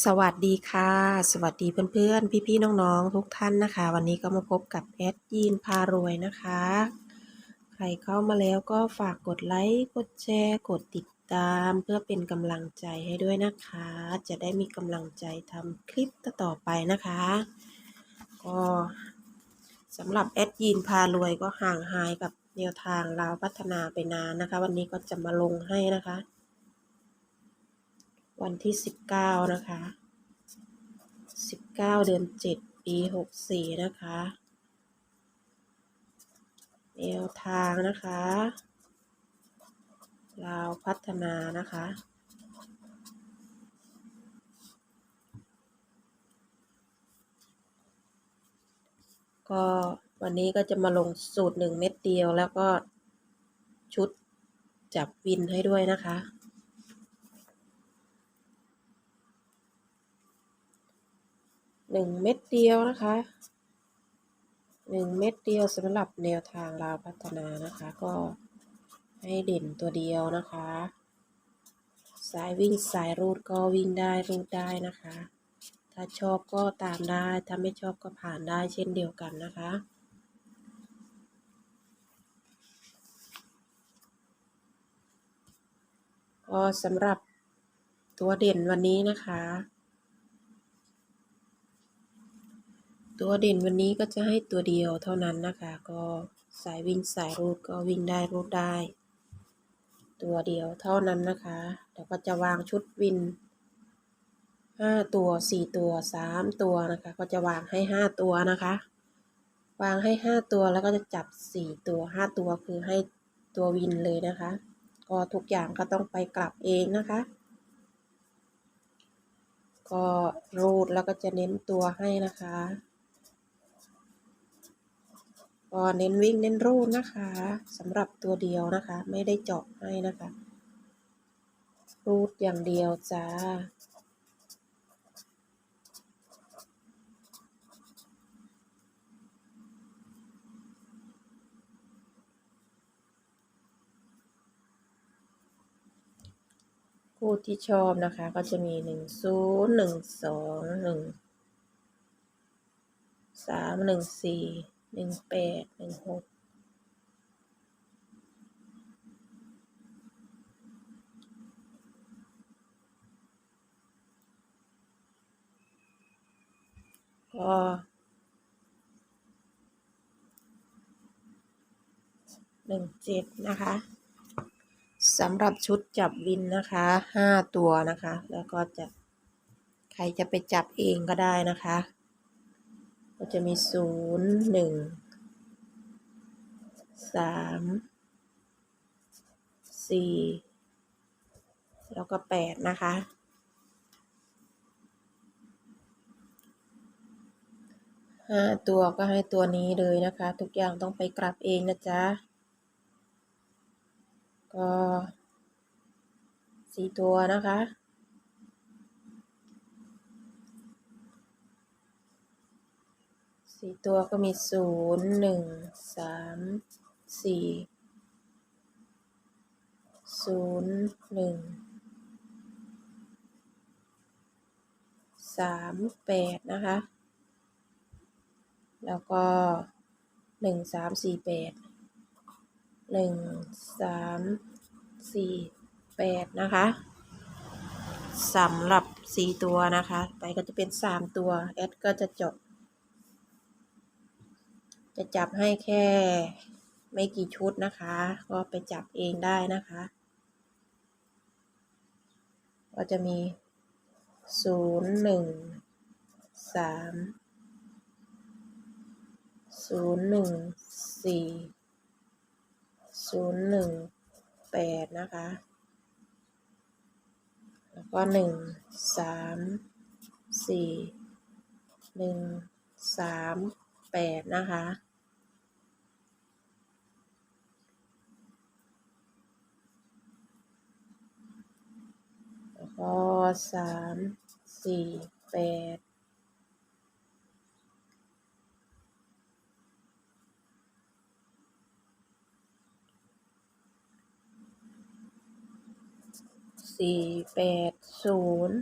สวัสดีค่ะ สวัสดีเพื่อนๆ พี่ๆ น้องๆ ทุกท่านนะคะ วันนี้ก็มาพบกับแอดยีนพารวยนะคะ ใครเข้ามาแล้วก็ฝากกดไลค์กดแชร์กดติดตาม เพื่อเป็นกำลังใจให้ด้วยนะคะ จะได้มีกำลังใจทำคลิปต่อไปนะคะ ก็สำหรับแอดยีนพารวยก็ห่างหายกับแนวทางลาวพัฒนาไปนานนะคะ วันนี้ก็จะมาลงให้นะคะ วันที่สิบเก้านะคะสิบเก้าเดือนเจ็ดปีหกสี่นะคะแนวทางนะคะลาวพัฒนานะคะ ก็วันนี้ก็จะมาลงสูตรหนึ่งเม็ดเดียวแล้วก็ชุดจับวินให้ด้วยนะคะ หนึ่งเม็ดเดียวนะคะหนึ่งเม็ดเดียวสำหรับแนวทางลาวพัฒนานะคะ ก็ให้เด่นตัวเดียวนะคะสายวิ่งสายรูดก็วิ่งได้รูดได้นะคะ ถ้าชอบก็ตามได้ ถ้าไม่ชอบก็ผ่านได้เช่นเดียวกันนะคะ ก็สำหรับตัวเด่นวันนี้นะคะ ตัวเด่นวันนี้ก็จะให้ตัวเดียวเท่านั้นนะคะ ก็สายวิ่งสายรูดก็วิ่งได้รูดได้ ตัวเดียวเท่านั้นนะคะเดี๋ยวก็จะวางชุดวินห้าตัวสี่ตัวสามตัวนะคะ ก็จะวางให้ห้าตัวนะคะ วางให้ห้าตัวแล้วก็จะจับสี่ตัวห้าตัวคือให้ตัววินเลยนะคะ ก็ทุกอย่างก็ต้องไปกลับเองนะคะ ก็รูดแล้วก็จะเน้นตัวให้นะคะ ก็เน้นวิ่งเน้นรูดนะคะสำหรับตัวเดียวนะคะ ไม่ได้เจาะให้นะคะ รูดอย่างเดียวจ้าคู่ที่ชอบนะคะก็จะมีหนึ่งศูนย์หนึ่งสองหนึ่งสามหนึ่งสี่ หนึ่งแปดหนึ่งหกก็หนึ่งเจ็ดนะคะสำหรับชุดจับวินนะคะห้าตัวนะคะ แล้วก็จะใครจะไปจับเองก็ได้นะคะ ก็จะมีศูนย์หนึ่งสามสี่แล้วก็แปดนะคะ ห้าตัวก็ให้ตัวนี้เลยนะคะ ทุกอย่างต้องไปกลับเองนะจ๊ะ ก็สี่ตัวนะคะ สี่ตัวก็มีศูนย์หนึ่งสามสี่ศูนย์หนึ่งสามแปดนะคะ แล้วก็หนึ่งสามสี่แปดหนึ่งสามสี่แปดนะคะสำหรับสี่ตัวนะคะ ไปก็จะเป็นสามตัว แอดก็จะจบ จะจับให้แค่ไม่กี่ชุดนะคะ ก็ไปจับเองได้นะคะ ก็จะมีศูนย์หนึ่งสามศูนย์หนึ่งสี่ศูนย์หนึ่งแปดนะคะ แล้วก็หนึ่งสามสี่หนึ่งสาม แปดนะคะ แล้วก็สามสี่แปดสี่แปดศูนย์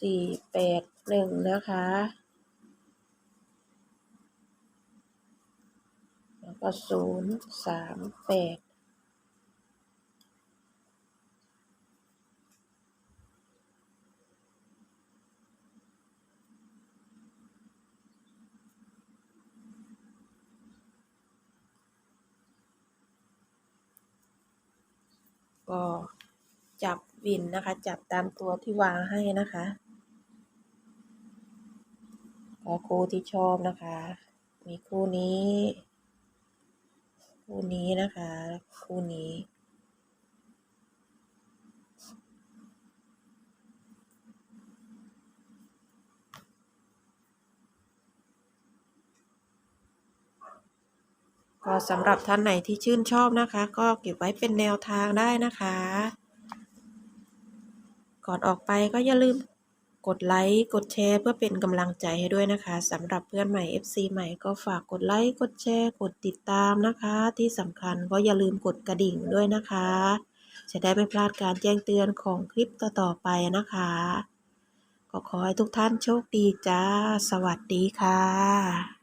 สี่แปดหนึ่งนะคะ แล้วก็ศูนย์สามแปดก็จับวินนะคะ จับตามตัวที่วางให้นะคะก็คู่ที่ชอบนะคะ มีคู่นี้ คู่นี้นะคะ คู่นี้ ก็สำหรับท่านไหนที่ชื่นชอบนะคะ ก็เก็บไว้เป็นแนวทางได้นะคะ ก่อนออกไปก็อย่าลืม กดไลค์กดแชร์เพื่อเป็นกำลังใจให้ด้วยนะคะสำหรับเพื่อนใหม่ FC ใหม่ก็ฝากกดไลค์กดแชร์กดติดตามนะคะ ที่สำคัญก็อย่าลืมกดกระดิ่งด้วยนะคะ จะได้ไม่พลาดการแจ้งเตือนของคลิปต่อๆไปนะคะก็ขอให้ทุกท่านโชคดีจ้า สวัสดีค่ะ